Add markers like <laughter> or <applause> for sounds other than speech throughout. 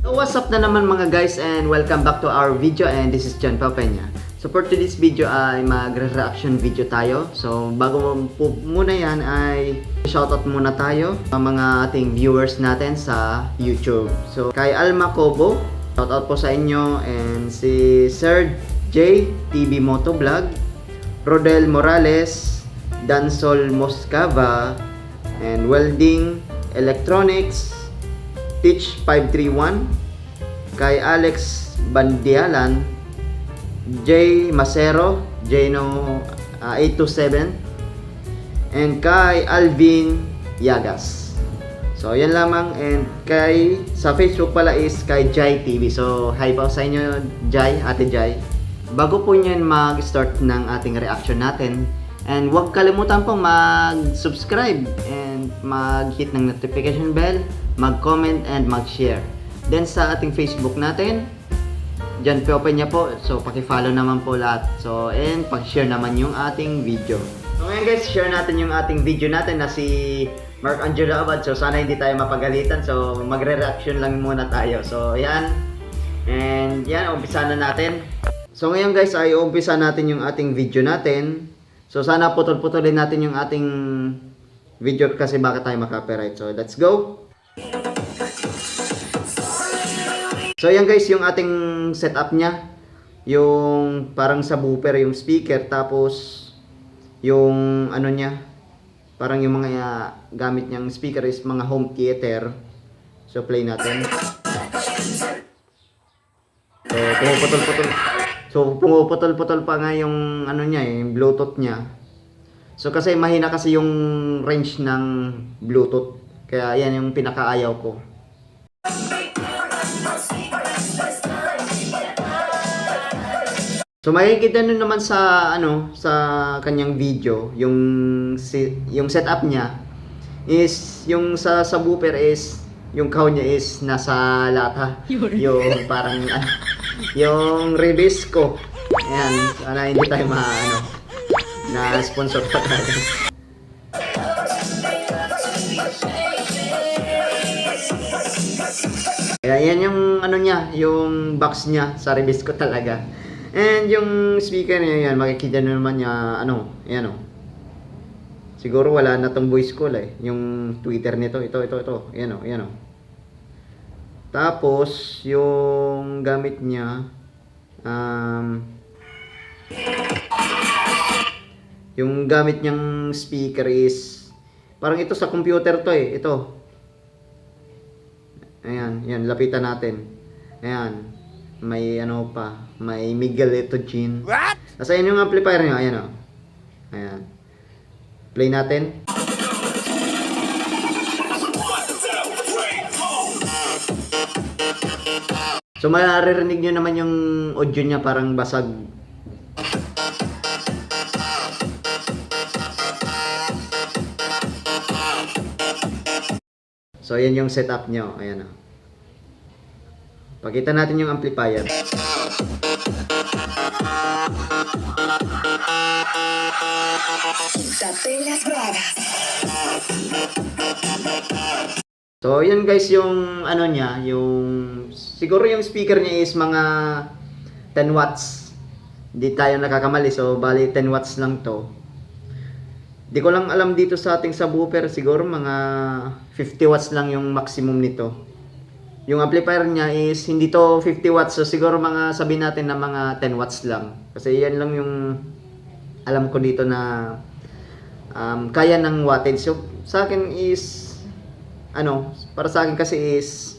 So what's up na naman mga guys and welcome back to our video and this is John Papenya. So for today's video ay magre-reaction video tayo. So bago po muna yan ay shoutout muna tayo sa mga ating viewers natin sa YouTube. So kay Alma Cobo, shoutout po sa inyo and si Sir J TV Motovlog, Rodel Morales, Dansol Moscava, and Welding Electronics, Teach 531, kay Alex Bandialan, J Macero, Jno uh, 827, and kay Alvin Yagas. So, yan lamang. And kay, sa Facebook pala is kay Jai TV. So, hi po sa inyo, Jai, Ate Jai. Bago po niyan mag-start ng ating reaction natin, and huwag kalimutan po mag-subscribe and mag-hit ng notification bell, mag-comment and mag-share. Then sa ating Facebook natin, Diyan po open niya po. So, paki-follow naman po lahat. So, and pag-share naman yung ating video. So, ngayon guys, share natin yung ating video natin na si Mark Angelo Abad. So, sana hindi tayo mapagalitan. So, magre-reaction lang muna tayo. So, yan. And yan, umpisa na natin. So, ngayon guys, ay umpisa natin yung ating video natin. So, sana putol-putulin natin yung ating video kasi baka tayo makapiright. So, let's go! So yan guys, yung ating setup niya. Yung parang subwoofer yung speaker tapos yung ano niya parang yung mga uh, gamit niyang speaker is mga home theater. So play natin. So pumuputol-putol. So pumuputol-putol pa nga yung ano niya eh, yung Bluetooth niya. So kasi mahina kasi yung range ng Bluetooth. Kaya yan yung pinakaayaw ko. So makikita nyo naman sa ano sa kanyang video yung si, yung setup niya is yung sa subwoofer is yung cow niya is nasa lata. Yung parang ano, <laughs> yung Ribisco. Ayan, sana hindi tayo maano na sponsor pa tayo. Kaya yan yung ano niya, yung box niya sa Ribisco talaga. And yung speaker niya yan, makikita nyo naman niya, ano, yan o. Siguro wala na tong voice call eh. Yung Twitter nito, ito, ito, ito. Yan o, yan o. Tapos, yung gamit niya, um, yung gamit niyang speaker is, parang ito sa computer to eh, ito. Ayan, yan, lapitan natin. Ayan, may ano pa, may Miguelito Gin. What? Nasa yun yung amplifier niya, ayan o. Ayan. Play natin. So maririnig nyo naman yung audio niya parang basag. So ayan yung setup nyo. Ayan o. Pakita natin yung amplifier. So, yun guys yung ano niya, yung siguro yung speaker niya is mga 10 watts. Hindi tayo nakakamali. So, bali 10 watts lang to. Di ko lang alam dito sa ating subwoofer, siguro mga 50 watts lang yung maximum nito. Yung amplifier niya is hindi to 50 watts, so siguro mga sabi natin na mga 10 watts lang. Kasi yan lang yung alam ko dito na um, kaya ng wattage. So, sa akin is ano, para sa akin kasi is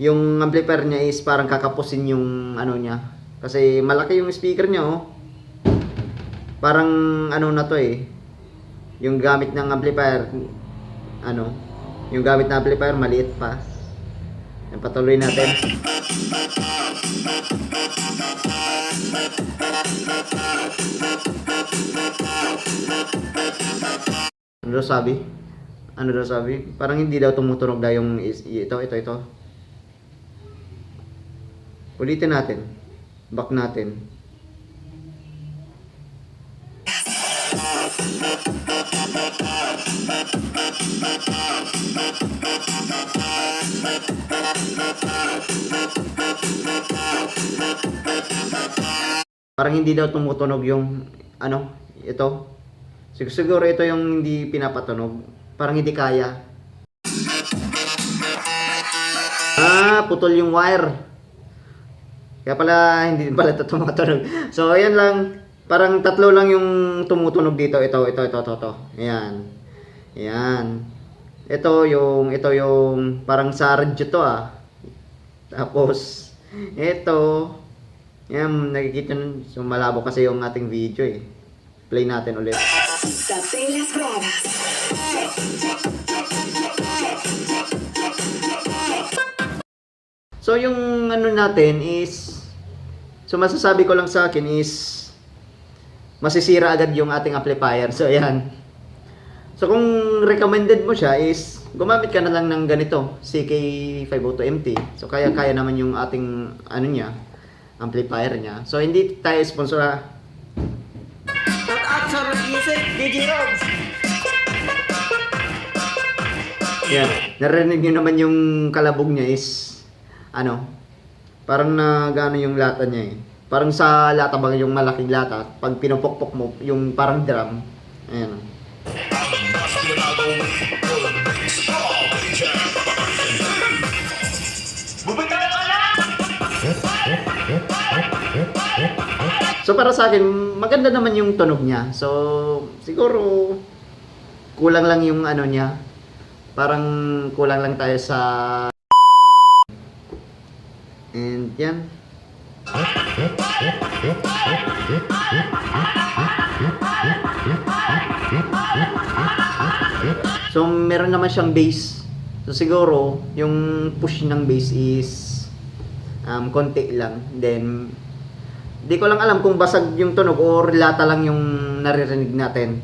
yung amplifier niya is parang kakapusin yung ano niya. Kasi malaki yung speaker niya oh. Parang ano na to eh. Yung gamit ng amplifier ano, yung gamit ng amplifier maliit pa. Yan, patuloy natin. Ano daw sabi? Ano daw sabi? Parang hindi daw tumutunog daw yung ito, ito, ito. Ulitin natin. Back natin. Parang hindi daw tumutunog yung ano, ito. Sig- Siguro ito yung hindi pinapatunog. Parang hindi kaya. Ah, putol yung wire. Kaya pala hindi pala ito <laughs> tumutunog. So, ayan lang. Parang tatlo lang yung tumutunog dito. Ito, ito, ito, ito, ito. Ayan. Ayan. Ito yung, ito yung, parang sa radyo to ah. Tapos, ito, yan, nakikita nun. So, malabo kasi yung ating video eh. Play natin ulit. So, yung ano natin is, so masasabi ko lang sa akin is, masisira agad yung ating amplifier. So, ayan. So, kung recommended mo siya is, gumamit ka na lang ng ganito, CK502MT. So, kaya-kaya naman yung ating, ano niya, amplifier niya. So, hindi tayo sponsor ah. Shout out sa music, DJ Robs. Yan. Narinig nyo naman yung kalabog niya is, ano, parang nagano yung lata niya eh. Parang sa lata ba yung malaking lata, pag pinupukpok mo, yung parang drum, ayan. So para sa akin, maganda naman yung tunog niya. So siguro kulang lang yung ano niya. Parang kulang lang tayo sa And yan. So meron naman siyang bass. So siguro yung push ng bass is um, konti lang. Then di ko lang alam kung basag yung tunog or lata lang yung naririnig natin.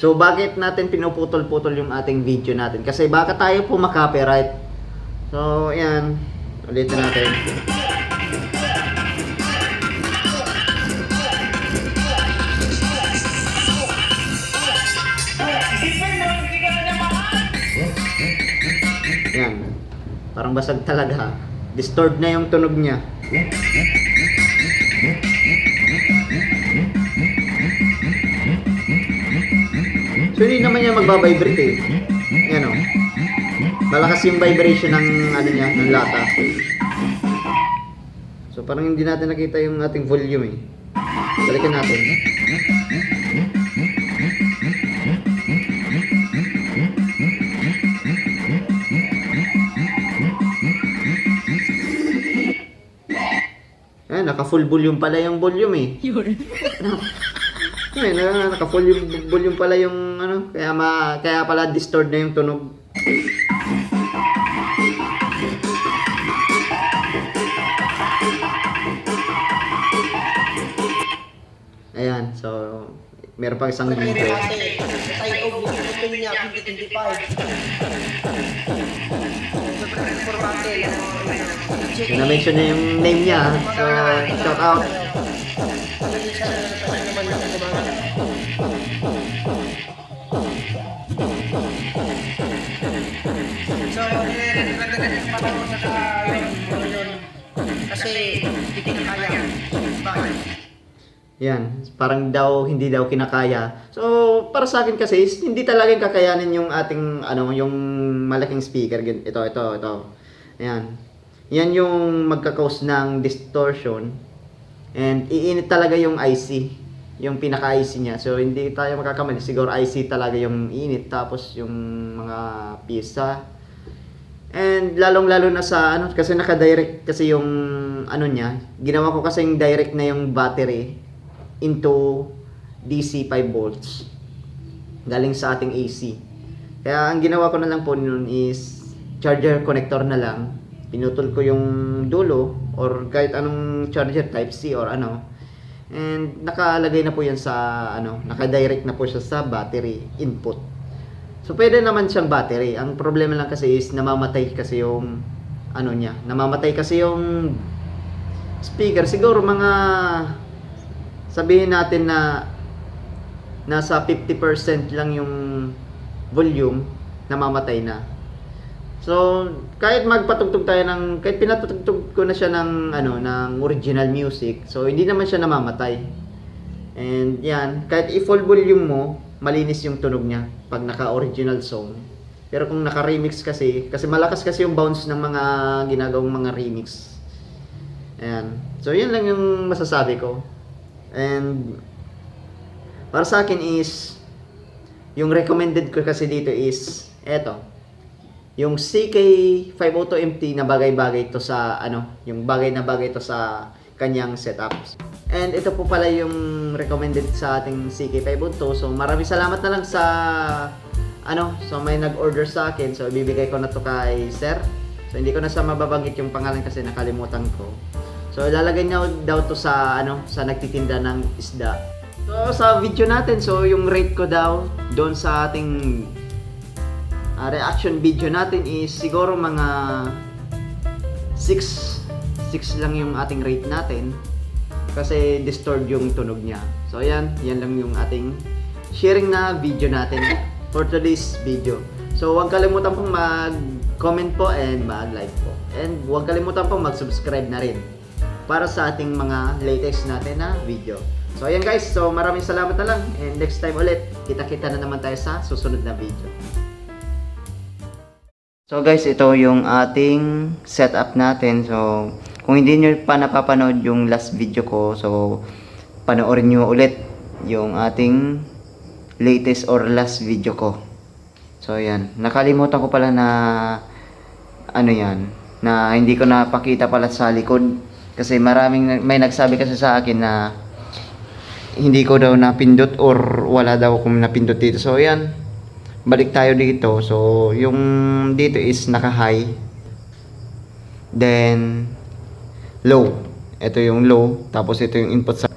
So bakit natin pinuputol-putol yung ating video natin? Kasi baka tayo po makopyright. So ayan, ulitin natin. Yan. Parang basag talaga. Disturbed na yung tunog niya. So hindi naman niya magbabibrate eh. Yan o. Malakas yung vibration ng ano niya, ng lata. So parang hindi natin nakita yung ating volume eh. Balikan natin. Eh, naka full volume pala yung volume eh. Ay, <laughs> na, naka full yung volume pala yung ano, kaya ma kaya pala distorted na yung tunog. Ayan, so meron pa isang video. ate, sa tayo og ito niya, 2025. Sobrang importante. Check So, na-mention na yung name niya. So, shout out. So, eh, nagdagan pa ako sa yun, yun. Kasi, hindi ka kaya. Bakit? Yan, parang daw hindi daw kinakaya. So, para sa akin kasi hindi talagang kakayanin yung ating ano, yung malaking speaker ito, ito, ito. Ayan. Yan yung magka-cause ng distortion. And iinit talaga yung IC, yung pinaka-IC niya. So, hindi tayo makakamali. Siguro IC talaga yung init tapos yung mga pisa. And lalong-lalo na sa ano kasi naka-direct kasi yung ano niya. Ginawa ko kasi yung direct na yung battery into DC 5 volts galing sa ating AC. Kaya ang ginawa ko na lang po noon is charger connector na lang. Pinutol ko yung dulo or kahit anong charger type C or ano. And nakalagay na po yan sa ano, naka-direct na po siya sa battery input. So pwede naman siyang battery. Ang problema lang kasi is namamatay kasi yung ano niya. Namamatay kasi yung speaker. Siguro mga sabihin natin na nasa 50% lang yung volume namamatay na. So, kahit magpatugtog tayo ng kahit pinatugtog ko na siya ng ano ng original music, so hindi naman siya namamatay. And yan, kahit i-full volume mo, malinis yung tunog niya pag naka-original song. Pero kung naka-remix kasi, kasi malakas kasi yung bounce ng mga ginagawang mga remix. Ayan. So, yun lang yung masasabi ko. And, para sa akin is, yung recommended ko kasi dito is, eto. Yung CK502MT na bagay-bagay to sa, ano, yung bagay na bagay to sa kanyang setups. And ito po pala yung recommended sa ating CK502. So, maraming salamat na lang sa, ano, so may nag-order sa akin. So, ibibigay ko na to kay sir. So, hindi ko na sa mababanggit yung pangalan kasi nakalimutan ko. So, ilalagay niya daw to sa, ano, sa nagtitinda ng isda. So, sa video natin, so yung rate ko daw doon sa ating ah, reaction video natin is siguro mga 6 6 lang yung ating rate natin kasi distorted yung tunog niya. So ayan, yan lang yung ating sharing na video natin for today's video. So huwag kalimutan pong mag-comment po and mag-like po. And huwag kalimutan pong mag-subscribe na rin para sa ating mga latest natin na video. So ayan guys, so maraming salamat na lang and next time ulit, kita-kita na naman tayo sa susunod na video. So guys, ito yung ating setup natin. So, kung hindi nyo pa napapanood yung last video ko, so, panoorin nyo ulit yung ating latest or last video ko. So, yan. Nakalimutan ko pala na, ano yan, na hindi ko napakita pala sa likod. Kasi maraming, may nagsabi kasi sa akin na, hindi ko daw napindot or wala daw akong napindot dito. So, yan balik tayo dito. So, yung dito is naka-high. Then, low. Ito yung low. Tapos ito yung input sa...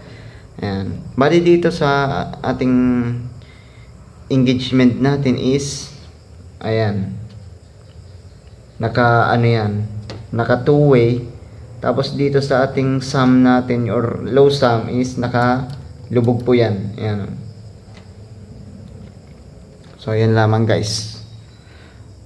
Ayan. Bali dito sa ating engagement natin is... Ayan. Naka, ano yan. Naka two-way. Tapos dito sa ating sum natin or low sum is naka lubog po yan. Ayan. So, yan lamang guys.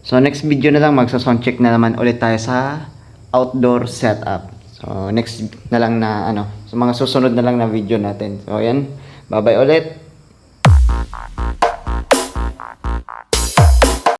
So, next video na lang, magsa-sound check na naman ulit tayo sa outdoor setup. So, next na lang na, ano, sa mga susunod na lang na video natin. So, yan. Bye-bye ulit.